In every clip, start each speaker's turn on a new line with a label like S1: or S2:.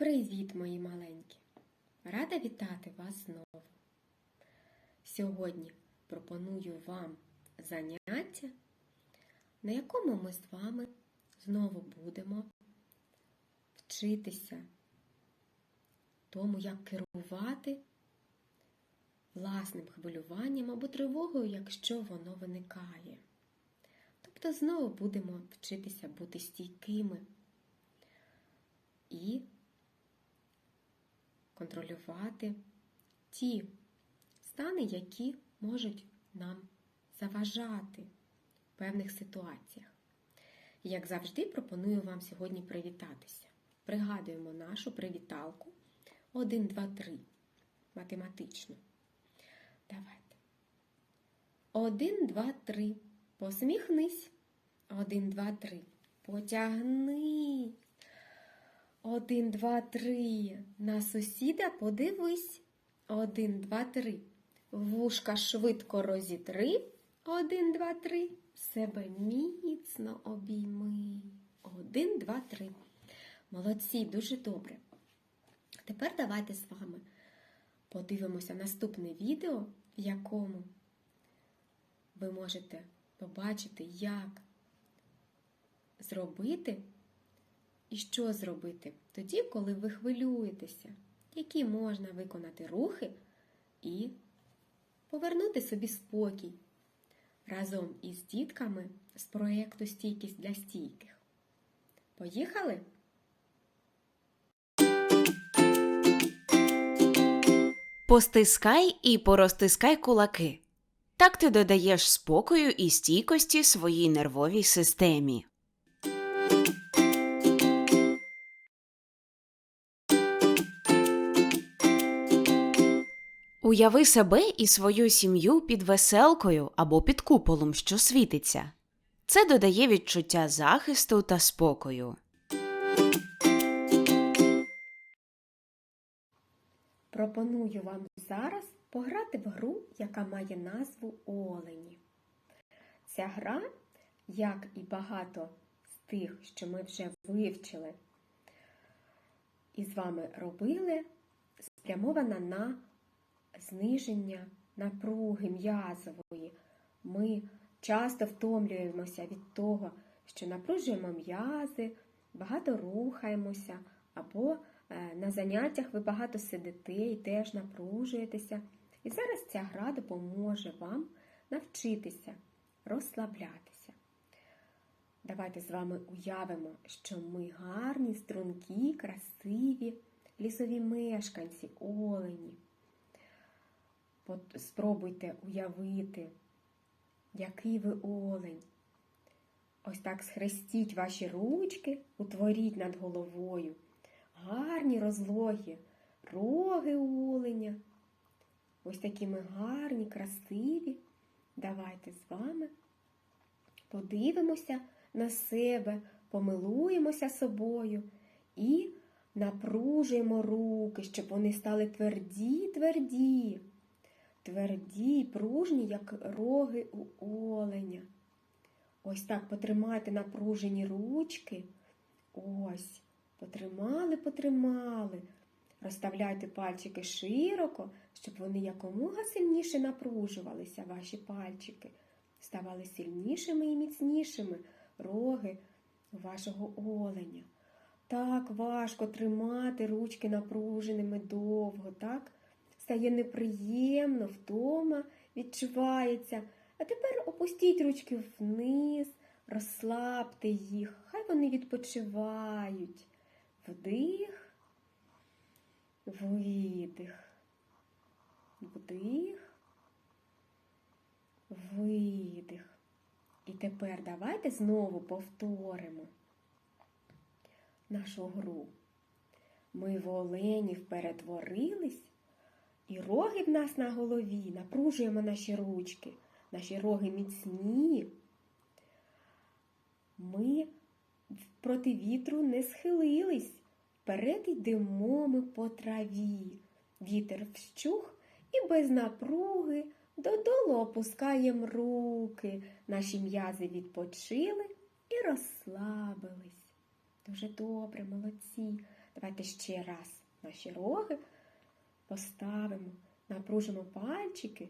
S1: Привіт, мої маленькі! Рада вітати вас знову. Сьогодні пропоную вам заняття, на якому ми з вами знову будемо вчитися тому, як керувати власним хвилюванням або тривогою, якщо воно виникає. Тобто знову будемо вчитися бути стійкими і контролювати ті стани, які можуть нам заважати в певних ситуаціях. Як завжди, пропоную вам сьогодні привітатися. Пригадуємо нашу привіталку 1, 2, 3 математично. Давайте. 1, 2, 3. Посміхнись. 1, 2, 3. Потягни. Один, два, три. На сусіда подивись. Один, два, три. Вушка швидко розітри. Один, два, три. Себе міцно обійми. Один, два, три. Молодці, дуже добре. Тепер давайте з вами подивимося наступне відео, в якому ви можете побачити, як зробити. І що зробити тоді, коли ви хвилюєтеся, які можна виконати рухи і повернути собі спокій разом із дітками з проєкту Стійкість для стійких. Поїхали?
S2: Постискай і порозтискай кулаки. Так ти додаєш спокою і стійкості своїй нервовій системі. Уяви себе і свою сім'ю під веселкою або під куполом, що світиться. Це додає відчуття захисту та спокою.
S1: Пропоную вам зараз пограти в гру, яка має назву Олені. Ця гра, як і багато з тих, що ми вже вивчили і з вами робили, спрямована на зниження напруги м'язової. Ми часто втомлюємося від того, що напружуємо м'язи, багато рухаємося, або е, на заняттях ви багато сидите і теж напружуєтеся. І зараз ця гра допоможе вам навчитися розслаблятися. Давайте з вами уявимо, що ми гарні, стрункі, красиві, лісові мешканці, олені. От Спробуйте уявити, який ви олень. Ось так схрестіть ваші ручки, утворіть над головою. Гарні розлогі роги оленя. Ось такі ми гарні, красиві. Давайте з вами подивимося на себе, помилуємося собою і напружуємо руки, щоб вони стали тверді, тверді тверді, й пружні, як роги у оленя. Ось так потримайте напружені ручки. Ось, потримали, потримали. Розставляйте пальчики широко, щоб вони якомога сильніше напружувалися, ваші пальчики. Ставали сильнішими і міцнішими роги вашого оленя. Так важко тримати ручки напруженими довго, так? Стає неприємно, вдома відчувається. А тепер опустіть ручки вниз, розслабте їх, хай вони відпочивають. Вдих, видих, вдих, видих. І тепер давайте знову повторимо нашу гру. Ми в оленів перетворились і роги в нас на голові, напружуємо наші ручки, наші роги міцні. Ми проти вітру не схилились. Вперед йдемо ми по траві. Вітер вщух і без напруги додолу опускаємо руки. Наші м'язи відпочили і розслабились. Дуже добре, молодці. Давайте ще раз наші роги поставимо, напружимо пальчики.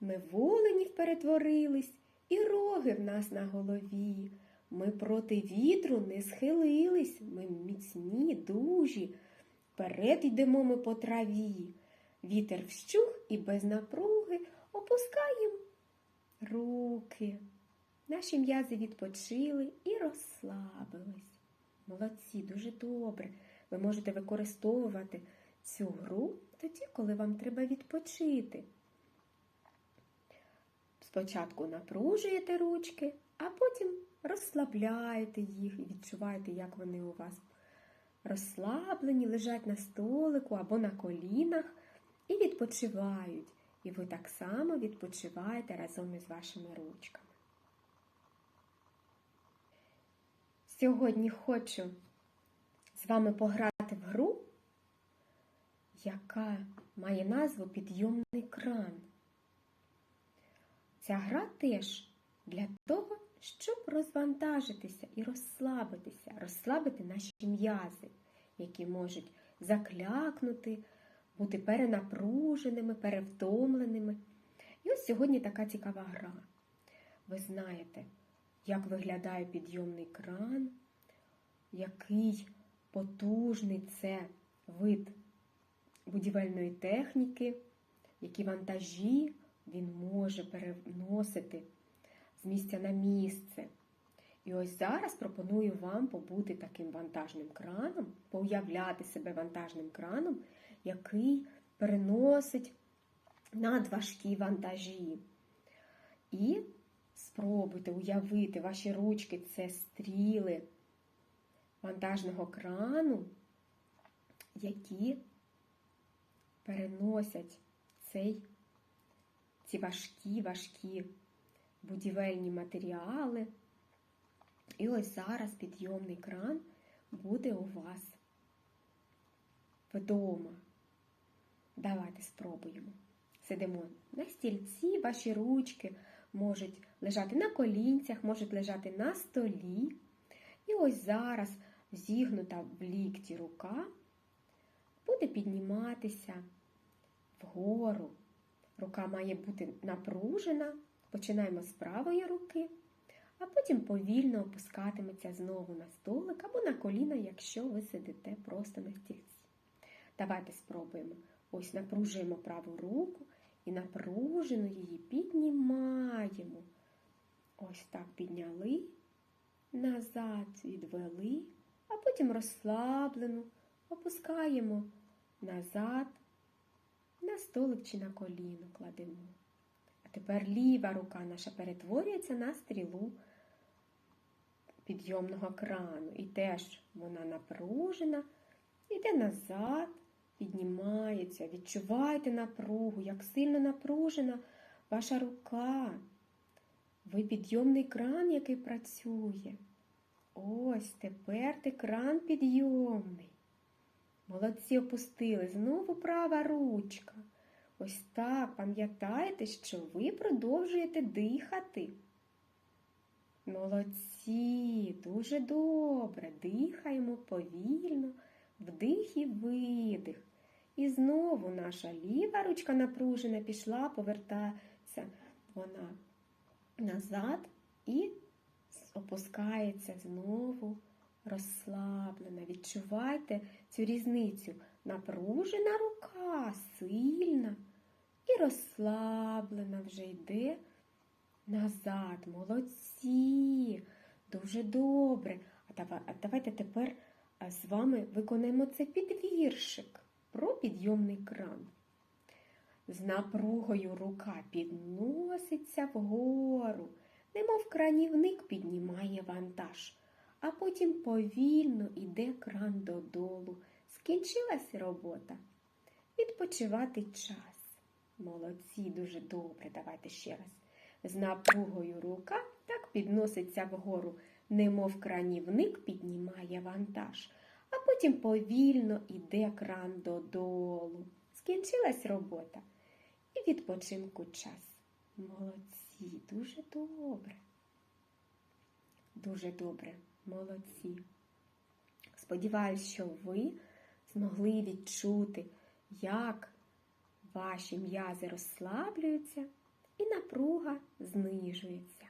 S1: Ми в оленів перетворились, і роги в нас на голові. Ми проти вітру не схилились, ми міцні, дужі. Вперед йдемо ми по траві. Вітер вщух і без напруги опускаємо руки. Наші м'язи відпочили і розслабились. Молодці, дуже добре. Ви можете використовувати цю гру тоді, коли вам треба відпочити. Спочатку напружуєте ручки, а потім розслабляєте їх і відчуваєте, як вони у вас розслаблені, лежать на столику або на колінах і відпочивають. І ви так само відпочиваєте разом із вашими ручками. Сьогодні хочу з вами пограти в гру, яка має назву Підйомний кран. Ця гра теж для того, щоб розвантажитися і розслабитися, розслабити наші м'язи, які можуть заклякнути, бути перенапруженими, перевтомленими. І ось сьогодні така цікава гра. Ви знаєте, як виглядає підйомний кран, який потужний це вид будівельної техніки, які вантажі він може переносити з місця на місце. І ось зараз пропоную вам побути таким вантажним краном, поуявляти себе вантажним краном, який переносить надважкі вантажі. І спробуйте уявити ваші ручки це стріли вантажного крану, які переносять цей, ці важкі, важкі будівельні матеріали. І ось зараз підйомний кран буде у вас вдома. Давайте спробуємо. Сидимо на стільці, ваші ручки можуть лежати на колінцях, можуть лежати на столі. І ось зараз зігнута в лікті рука буде підніматися вгору. Рука має бути напружена. Починаємо з правої руки, а потім повільно опускатиметься знову на столик або на коліна, якщо ви сидите просто на стільці. Давайте спробуємо. Ось напружуємо праву руку і напружено її піднімаємо. Ось так підняли, назад відвели, а потім розслаблено опускаємо назад, на столик чи на коліно кладемо. А тепер ліва рука наша перетворюється на стрілу підйомного крану. І теж вона напружена, йде назад, піднімається. Відчувайте напругу, як сильно напружена ваша рука. Ви підйомний кран, який працює. Ось тепер ти кран підйомний. Молодці опустили. Знову права ручка. Ось так пам'ятайте, що ви продовжуєте дихати. Молодці, дуже добре. Дихаємо повільно, вдих і видих. І знову наша ліва ручка напружена пішла, повертається вона назад і опускається знову розслаблена. Відчувайте цю різницю. Напружена рука, сильна і розслаблена вже йде назад. Молодці. Дуже добре. А давайте тепер з вами виконаємо цей підвіршик про підйомний кран. З напругою рука підноситься вгору, немов кранівник піднімає вантаж, а потім повільно іде кран додолу. Скінчилась робота. Відпочивати час. Молодці, дуже добре. Давайте ще раз. З напругою рука так підноситься вгору, немов кранівник піднімає вантаж, а потім повільно іде кран додолу. Скінчилась робота. І відпочинку час. Молодці, дуже добре. Дуже добре, молодці. Сподіваюсь, що ви змогли відчути, як ваші м'язи розслаблюються і напруга знижується.